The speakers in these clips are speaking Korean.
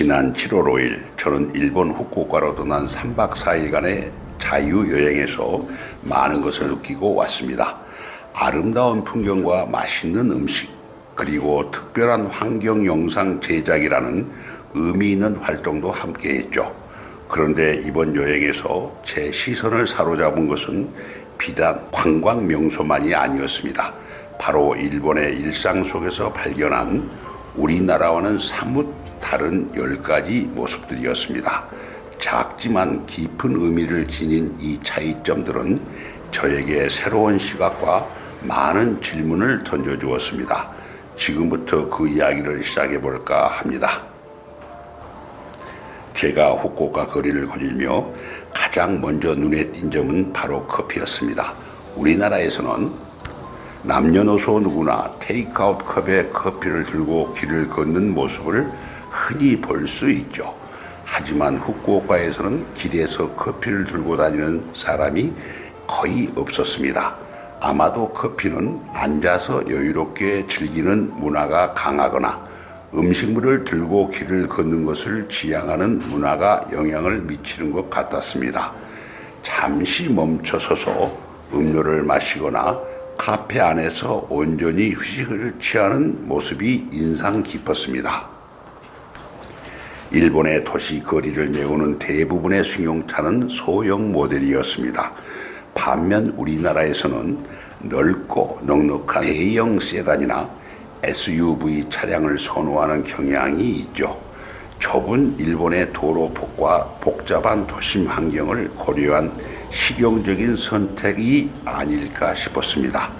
지난 7월 5일 저는 일본 후쿠오카로 떠난 3박 4일간의 자유여행에서 많은 것을 느끼고 왔습니다. 아름다운 풍경과 맛있는 음식, 그리고 특별한 환경 영상 제작이라는 의미 있는 활동도 함께 했죠. 그런데 이번 여행에서 제 시선을 사로잡은 것은 비단 관광 명소만이 아니었습니다. 바로 일본의 일상 속에서 발견한 우리나라와는 사뭇 다른 열 가지 모습들이었습니다. 작지만 깊은 의미를 지닌 이 차이점들은 저에게 새로운 시각과 많은 질문을 던져주었습니다. 지금부터 그 이야기를 시작해 볼까 합니다. 제가 후쿠오카 거리를 거닐며 가장 먼저 눈에 띈 점은 바로 커피였습니다. 우리나라에서는 남녀노소 누구나 테이크아웃 컵에 커피를 들고 길을 걷는 모습을 흔히 볼 수 있죠. 하지만 후쿠오카에서는 길에서 커피를 들고 다니는 사람이 거의 없었습니다. 아마도 커피는 앉아서 여유롭게 즐기는 문화가 강하거나 음식물을 들고 길을 걷는 것을 지향하는 문화가 영향을 미치는 것 같았습니다. 잠시 멈춰서서 음료를 마시거나 카페 안에서 온전히 휴식을 취하는 모습이 인상 깊었습니다. 일본의 도시 거리를 메우는 대부분의 승용차는 소형 모델이었습니다. 반면 우리나라에서는 넓고 넉넉한 대형 세단이나 SUV 차량을 선호하는 경향이 있죠. 좁은 일본의 도로 폭과 복잡한 도심 환경을 고려한 실용적인 선택이 아닐까 싶었습니다.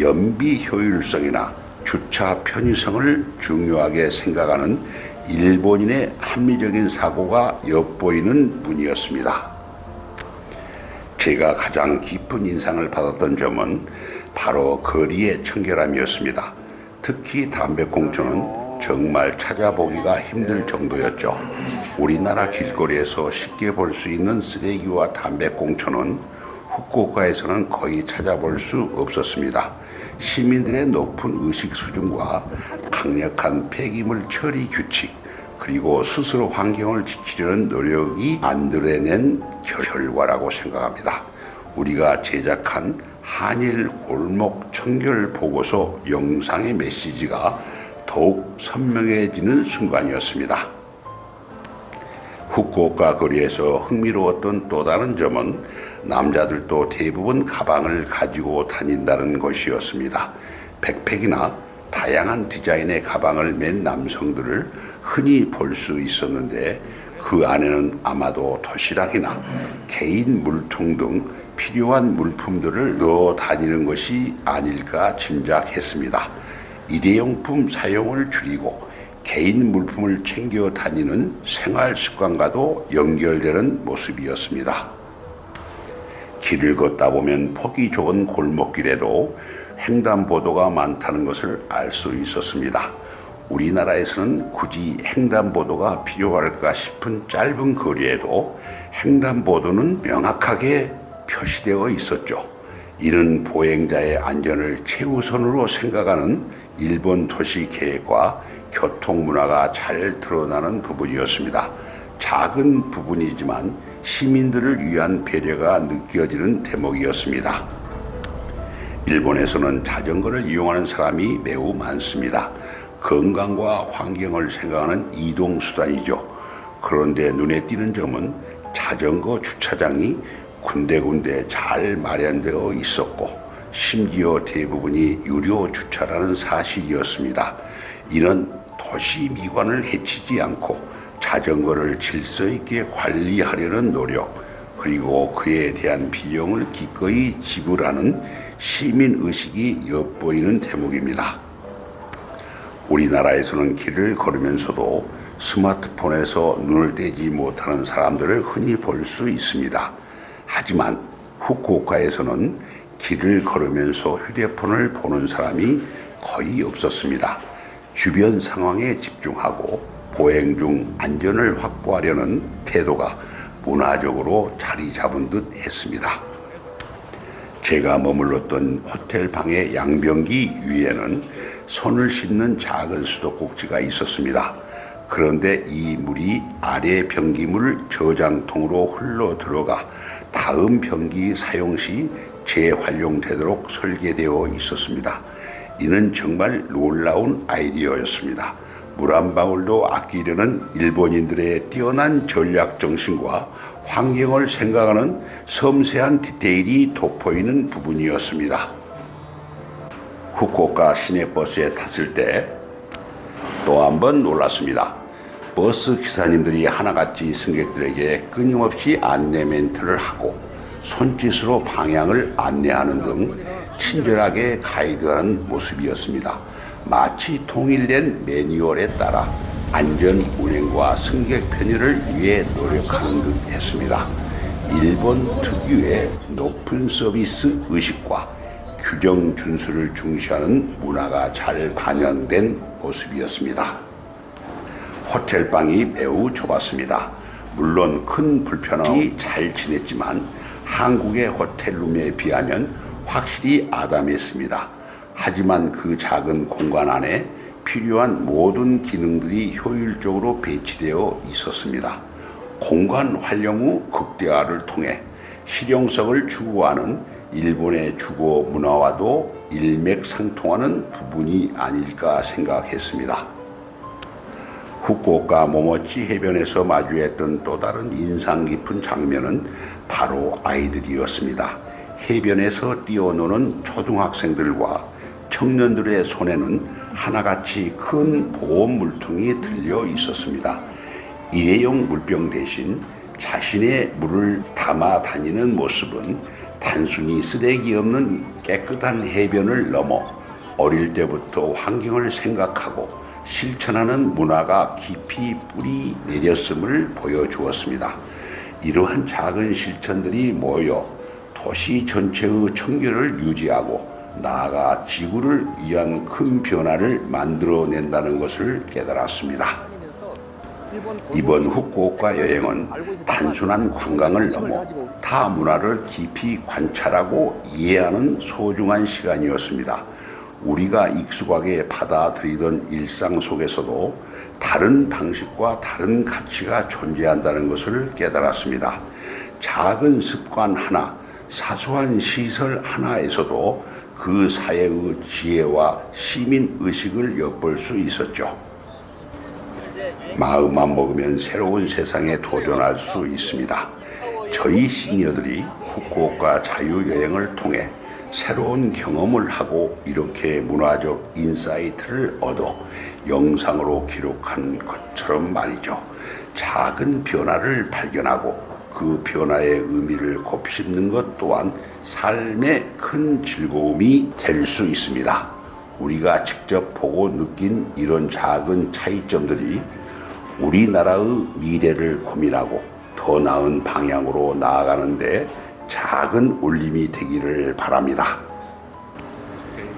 연비 효율성이나 주차 편의성을 중요하게 생각하는 일본인의 합리적인 사고가 엿보이는 분이었습니다. 제가 가장 깊은 인상을 받았던 점은 바로 거리의 청결함이었습니다. 특히 담배꽁초는 정말 찾아보기가 힘들 정도였죠. 우리나라 길거리에서 쉽게 볼 수 있는 쓰레기와 담배꽁초는 후쿠오카에서는 거의 찾아볼 수 없었습니다. 시민들의 높은 의식 수준과 강력한 폐기물 처리 규칙, 그리고 스스로 환경을 지키려는 노력이 만들어낸 결과라고 생각합니다. 우리가 제작한 한일 골목 청결 보고서 영상의 메시지가 더욱 선명해지는 순간이었습니다. 후쿠오카 거리에서 흥미로웠던 또 다른 점은 남자들도 대부분 가방을 가지고 다닌다는 것이었습니다. 백팩이나 다양한 디자인의 가방을 맨 남성들을 흔히 볼 수 있었는데 그 안에는 아마도 도시락이나 개인 물통 등 필요한 물품들을 넣어 다니는 것이 아닐까 짐작했습니다. 일회용품 사용을 줄이고 개인 물품을 챙겨 다니는 생활 습관과도 연결되는 모습이었습니다. 길을 걷다 보면 폭이 좁은 골목길에도 횡단보도가 많다는 것을 알 수 있었습니다. 우리나라에서는 굳이 횡단보도가 필요할까 싶은 짧은 거리에도 횡단보도는 명확하게 표시되어 있었죠. 이는 보행자의 안전을 최우선으로 생각하는 일본 도시 계획과 교통 문화가 잘 드러나는 부분이었습니다. 작은 부분이지만 시민들을 위한 배려가 느껴지는 대목이었습니다. 일본에서는 자전거를 이용하는 사람이 매우 많습니다. 건강과 환경을 생각하는 이동 수단이죠. 그런데 눈에 띄는 점은 자전거 주차장이 군데군데 잘 마련되어 있었고 심지어 대부분이 유료 주차라는 사실이었습니다. 이는 도시 미관을 해치지 않고 자전거를 질서 있게 관리하려는 노력 그리고 그에 대한 비용을 기꺼이 지불하는 시민 의식이 엿보이는 대목입니다. 우리나라에서는 길을 걸으면서도 스마트폰에서 눈을 떼지 못하는 사람들을 흔히 볼 수 있습니다. 하지만 후쿠오카에서는 길을 걸으면서 휴대폰을 보는 사람이 거의 없었습니다. 주변 상황에 집중하고 보행 중 안전을 확보하려는 태도가 문화적으로 자리 잡은 듯 했습니다. 제가 머물렀던 호텔 방의 양변기 위에는 손을 씻는 작은 수도꼭지가 있었습니다. 그런데 이 물이 아래 변기물 저장통으로 흘러 들어가 다음 변기 사용 시 재활용되도록 설계되어 있었습니다. 이는 정말 놀라운 아이디어였습니다. 물 한 방울도 아끼려는 일본인들의 뛰어난 전략 정신과 환경을 생각하는 섬세한 디테일이 돋보이는 부분이었습니다. 후쿠오카 시내버스에 탔을 때 또 한 번 놀랐습니다. 버스 기사님들이 하나같이 승객들에게 끊임없이 안내 멘트를 하고 손짓으로 방향을 안내하는 등 친절하게 가이드하는 모습이었습니다. 마치 통일된 매뉴얼에 따라 안전 운행과 승객 편의를 위해 노력하는 듯 했습니다. 일본 특유의 높은 서비스 의식과 규정 준수를 중시하는 문화가 잘 반영된 모습이었습니다. 호텔 방이 매우 좁았습니다. 물론 큰 불편함이 잘 지냈지만 한국의 호텔룸에 비하면 확실히 아담했습니다. 하지만 그 작은 공간 안에 필요한 모든 기능들이 효율적으로 배치되어 있었습니다. 공간 활용 후 극대화를 통해 실용성을 추구하는 일본의 주거 문화와도 일맥상통하는 부분이 아닐까 생각했습니다. 후쿠오카 모모치 해변에서 마주했던 또 다른 인상 깊은 장면은 바로 아이들이었습니다. 해변에서 뛰어노는 초등학생들과 청년들의 손에는 하나같이 큰 보온 물통이 들려 있었습니다. 일회용 물병 대신 자신의 물을 담아 다니는 모습은 단순히 쓰레기 없는 깨끗한 해변을 넘어 어릴 때부터 환경을 생각하고 실천하는 문화가 깊이 뿌리 내렸음을 보여주었습니다. 이러한 작은 실천들이 모여 도시 전체의 청결을 유지하고 나아가 지구를 위한 큰 변화를 만들어낸다는 것을 깨달았습니다. 이번 후쿠오카 여행은 단순한 관광을 넘어 타 문화를 깊이 관찰하고 이해하는 소중한 시간이었습니다. 우리가 익숙하게 받아들이던 일상 속에서도 다른 방식과 다른 가치가 존재한다는 것을 깨달았습니다. 작은 습관 하나, 사소한 시설 하나에서도 그 사회의 지혜와 시민 의식을 엿볼 수 있었죠. 마음만 먹으면 새로운 세상에 도전할 수 있습니다. 저희 시니어들이 후쿠오카 자유여행을 통해 새로운 경험을 하고 이렇게 문화적 인사이트를 얻어 영상으로 기록한 것처럼 말이죠. 작은 변화를 발견하고 그 변화의 의미를 곱씹는 것 또한 삶의 큰 즐거움이 될 수 있습니다. 우리가 직접 보고 느낀 이런 작은 차이점들이 우리나라의 미래를 고민하고 더 나은 방향으로 나아가는데 작은 울림이 되기를 바랍니다.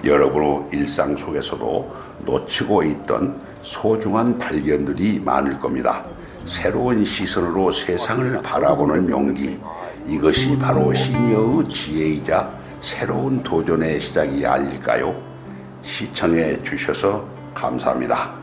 여러분의 일상 속에서도 놓치고 있던 소중한 발견들이 많을 겁니다. 새로운 시선으로 세상을 바라보는 용기. 이것이 바로 시니어의 지혜이자 새로운 도전의 시작이 아닐까요? 시청해 주셔서 감사합니다.